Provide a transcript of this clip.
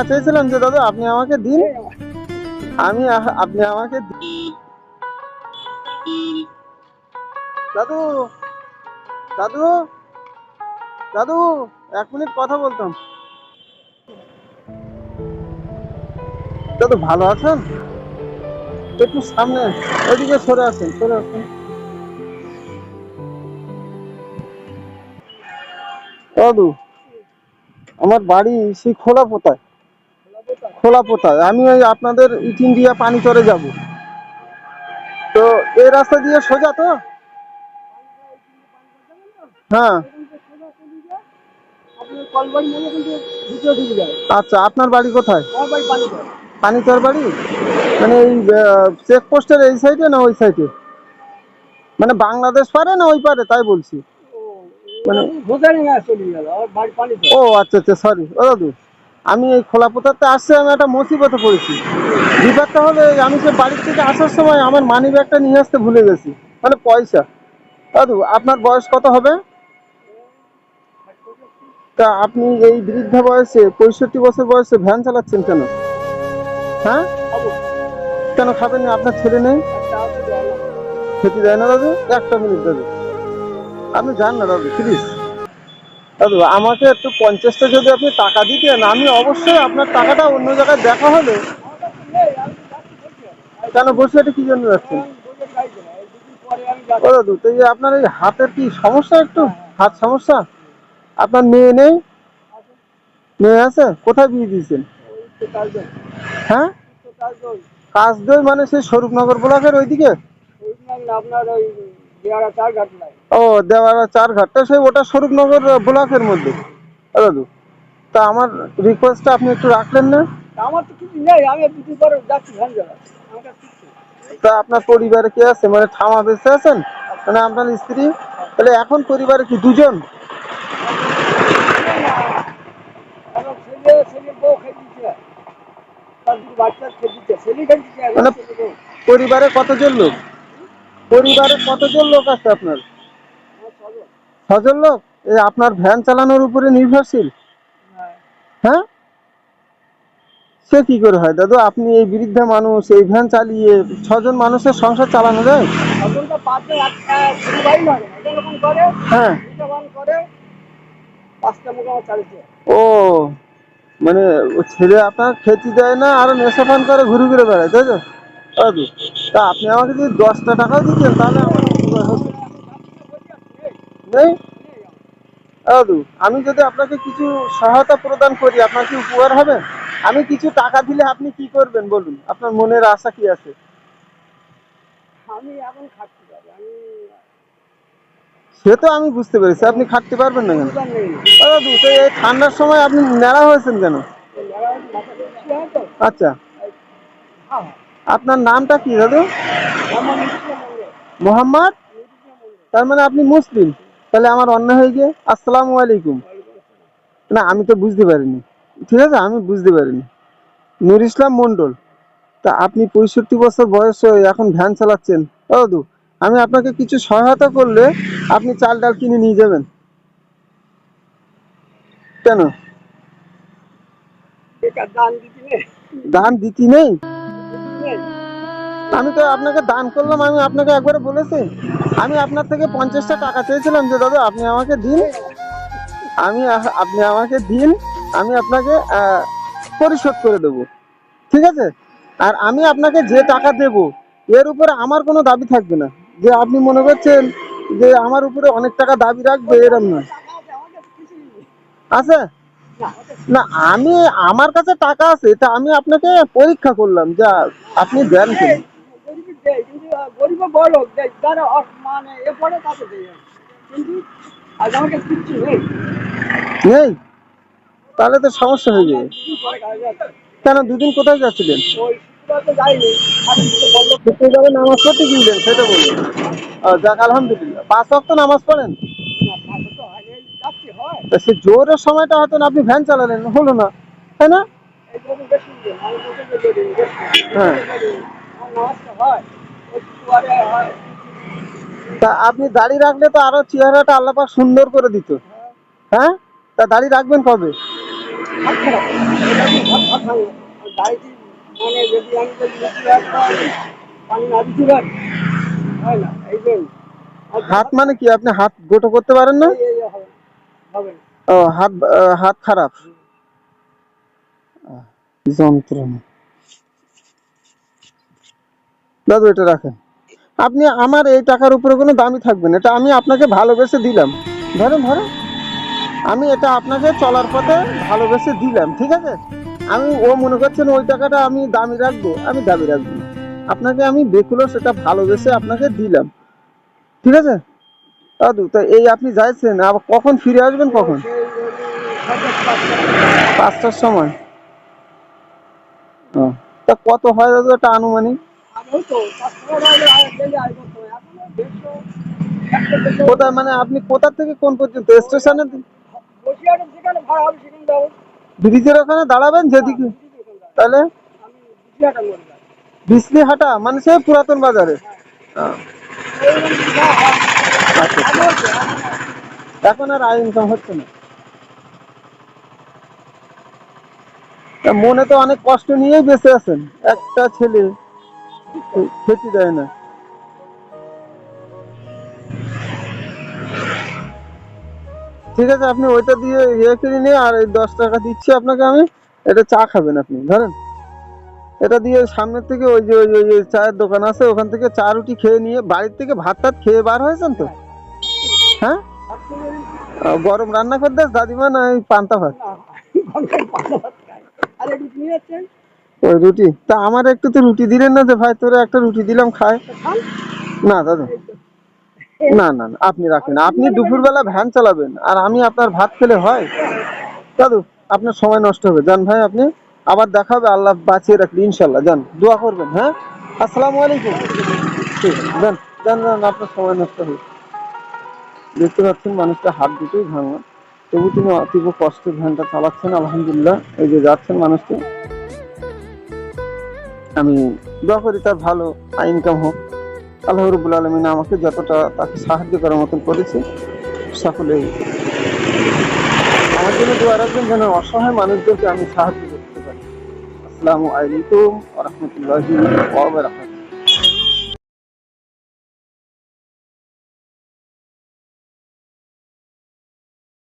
টাকা চেয়েছিলাম যে, দাদু, আপনি আমাকে দিন। আমি আপনি আমাকে দাদু দাদু দাদু, এক মিনিট কথা বলতাম। দাদু, ভালো আছেন? একটু সামনে, ওইদিকে সরে আসেন সরে আসেন। দাদু, আমার বাড়ি সেই খোলা পোতায় খোলা পোতায় আমি ওই আপনাদের ইট ইন্ডিয়া পানি চরে যাব। তো এই রাস্তা দিয়ে সোজা তো? হ্যাঁ। আচ্ছা আপনার বাড়ি কোথায়? পানিচর বাড়ি? মানে এই চেক পোস্টের এই সাইডে না ওই সাইডে মানে বাংলাদেশ পারে না ওই পারে তাই বলছি। মানে ও আচ্ছা আচ্ছা সরি ও দাদু। আমি এই খোলা পোতাতে আসছে, আমি একটা মুসিবতে পড়েছি। বিপদটা হলে, আমি যে বাড়ির থেকে আসার সময় আমার মানি ব্যাগটা নিয়ে আসতে ভুলে গেছি মানে পয়সা। দাদু, আপনার বয়স কত হবে? তা আপনি এই বৃদ্ধ বয়সে, পঁয়ষট্টি বছর বয়সে ভ্যান চালাচ্ছেন কেন? হ্যাঁ? কেন খাবেন না? আপনার ছেলে নেই? খেতে দেয় না দাদু? একটা মিনিট দাদু। আপনি যান না দাদু প্লিজ আমাকে একটু পঞ্চাশটা যদি আপনি টাকা দিতেন, আমি অবশ্যই আপনার টাকাটা অন্য জায়গায় দেখা হলে কেন বসে এটা কি জন্য যাচ্ছেন? ও দাদু যে আপনার এই হাতের কি সমস্যা একটু? হাত সমস্যা? আপনার মেয়ে নেই? মেয়ে আছে? কোথায় বিয়ে দিয়েছেন? হ্যাঁ? কাজ কাজদই মানে সেই স্বরূপনগর ব্লকের ওইদিকে আপনার ওই ও দেওয়ারা চার ঘাটটা সেই ওটা স্বরূপনগর ব্লকের মধ্যে। দাদু তা আমার রিকোয়েস্টটা আপনি একটু রাখলেন না? আমার তো কিছু নেই আমি দুদিন পরে যাচ্ছি। তা আপনার পরিবারে কে আছে? মানে ঠামা বেঁচে আছেন? মানে আপনার স্ত্রী? তাহলে এখন পরিবারে কি দুজন? মানে- পরিবারে কতজন লোক? পরিবারে কতজন লোক আছে আপনার? ছজন লোক? এই আপনার ভ্যান চালানোর উপরে নির্ভরশীল? হ্যাঁ? সে কি করে হয়? দাদু আপনি এই বৃদ্ধ মানুষ এই ভ্যান চালিয়ে ছজন মানুষের সংসার চালানো যায়? হ্যাঁ। ও মানে ছেলে আপনার খেতে দেয় না আরও নেশা পান করে ঘুরে ঘুরে বেড়ায় তাই তো? দাদু তা আপনি আমাকে যদি দশটা টাকাও দিতেন তাহলে আমার উপকার হতো। নেই? দাদু আমি যদি আপনাকে কিছু সহায়তা প্রদান করি আপনার কি উপকার হবে? আমি কিছু টাকা দিলে আপনি কি করবেন বলুন? আপনার মনের আশা কি আছে? আমি এখন খাচ্ছি পারি আমি সে তো আমি বুঝতে পেরেছি আপনি খাটতে পারবেন না কেন? দাদু তো এই ঠান্ডার সময় আপনি ন্যাড়া হয়েছেন কেন? বেশি হয় আচ্ছা। হ্যাঁ। আপনার নামটা কি দাদু? মোহাম্মদ? তার মানে আপনি মুসলিম। তাহলে আমার অন্য হয়ে গিয়ে আসসালামু আলাইকুম। না আমি তো বুঝতে পারিনি। ঠিক আছে আমি বুঝতে পারিনি। নুর ইসলাম মন্ডল তা আপনি পঁয়ষট্টি বছর বয়সে এখন ভ্যান চালাচ্ছেন। ও দাদু আমি আপনাকে কিছু সহায়তা করলে আপনি চাল ডাল কিনে নিয়ে যাবেন। কেন? দান দিতে নেই? আমি তো আপনাকে দান করলাম, আমি আপনাকে একবারে বলেছি। আমি আপনার থেকে পঞ্চাশটা টাকা চেয়েছিলাম যে, দাদা, আপনি আমাকে দিন। আমি আপনি আমাকে দিন, আমি আপনাকে পরিশোধ করে দেব। ঠিক আছে? আর আমি আপনাকে যে টাকা দেব, এর উপরে আমার কোনো দাবি থাকবে না। যে আপনি মনে করছেন যে আমার উপরে অনেক টাকা দাবি রাখবে, এরম না আছে? না আমি আমার কাছে টাকা আছে এটা আমি আপনাকে পরীক্ষা করলাম যে আপনি দেন গরিব বড় যারা মানে এ পড়ে তাকে দেয় কিন্তু আজ আমার কিচ্ছু নেই। নেই? তাহলে তো সমস্যা হয়ে যাবে কি? কেন দুদিন কোথায় যাচ্ছিলেন? তো তো নামাজ পড়তে গিয়েছিলেন সেটা বলুন। যাক আলহামদুলিল্লাহ। পাঁচ ওয়াক্ত নামাজ পড়েন না, পাশে তো হয়, এই যাচ্ছি হয় তা সে জোরের সময়টা হয়তো না, আপনি ভ্যান চালালেন, হলো না। তাই না? হ্যাঁ। তা আপনি দাড়ি রাখলে তো আরও চেহারাটা আল্লাপাক সুন্দর করে দিত। হ্যাঁ? তা দাড়ি রাখবেন কবে? হাত মানে কি? আপনি হাত গোটো করতে পারেন না এই- এই হবে হবে না। ও হাত হাত খারাপ? যন্ত্রণা। দাদু এটা রাখেন। আপনি আমার এই টাকার উপরে কোনো দামই থাকবে না। এটা আমি আপনাকে ভালোবেসে দিলাম। ধরেন ধরেন। আমি এটা আপনাকে চলার পথে ভালোবেসে দিলাম ঠিক আছে? আমি ও মনে করছেন ওই টাকাটা আমি দামি রাখব। আমি দামি রাখব আপনাকে আমি বেকুলো সেটা ভালোবেসে আপনাকে দিলাম। ঠিক আছে? দাদু তা এই আপনি যাইছেন আবার কখন ফিরে আসবেন কখন? পাঁচটার সময়। তা কত হয় দাদু একটা আনুমানিক? কোথায় মানে আপনি কোথা থেকে কোন পর্যন্ত? স্টেশনে ব্রিজের ওখানে দাঁড়াবেন যেদিকে। তাহলে? আমি বসিরহাটের বিসলি হাটা মানে সেই পুরাতন বাজারে। হয়, এখন আর আয় ইনকাম হচ্ছে না। মনে তো অনেক কষ্ট নিয়েই বেঁচে আছেন। একটা ছেলে খেতে দেয় না। ঠিক আছে, আপনি ওইটা দিয়ে ইয়ে করে নিয়ে আর এই দশ টাকা দিচ্ছি আপনাকে আমি। এটা চা খাবেন আপনি, ধরেন। এটা দিয়ে সামনের থেকে ওই যে, ওই চায়ের দোকান আছে, ওখান থেকে চা রুটি খেয়ে নিয়ে বাড়ির থেকে ভাত টাত খেয়ে বার হয়েছেন তো? হ্যাঁ? গরম রান্না করে দেস দাদিমা না পান্তা ভাত। ওই রুটি। তা আমার একটু তো রুটি দিলেন না যে ভাই তোরে একটা রুটি দিলাম খায়। না দাদা। না না না, আপনি রাখেন। আপনি দুপুরবেলা ভ্যান চালাবেন আর আমি আপনার ভাত খেলে হয়। দাদু আপনার সময় নষ্ট হবে। যান ভাই আপনি আবার দেখা হবে আল্লাহ বাঁচিয়ে রাখলি ইনশাল্লাহ যান দোয়া করবেন হ্যাঁ? আসসালামু আলাইকুম। ঠিক যান যান যান আপনার সময় নষ্ট হবে। দেখতে পাচ্ছেন মানুষটা হাত দুটোই ভাঙা। তবু তিনি অতীব কষ্টে ভ্যানটা চালাচ্ছেন, আলহামদুলিল্লাহ। এই যে যাচ্ছেন মানুষটি। আমি দোয়া করি তার ভালো ইনকাম হোক। আল্লাহ রবুল আলমিন আমাকে যতটা তাকে সাহায্য করার মতন করেছে, সকলে আমার জন্য দোয়া রাখবেন যেন অসহায় মানুষদেরকে আমি সাহায্য করতে পারি। আসসালামু আলাইকুম রহমতুল্লাহি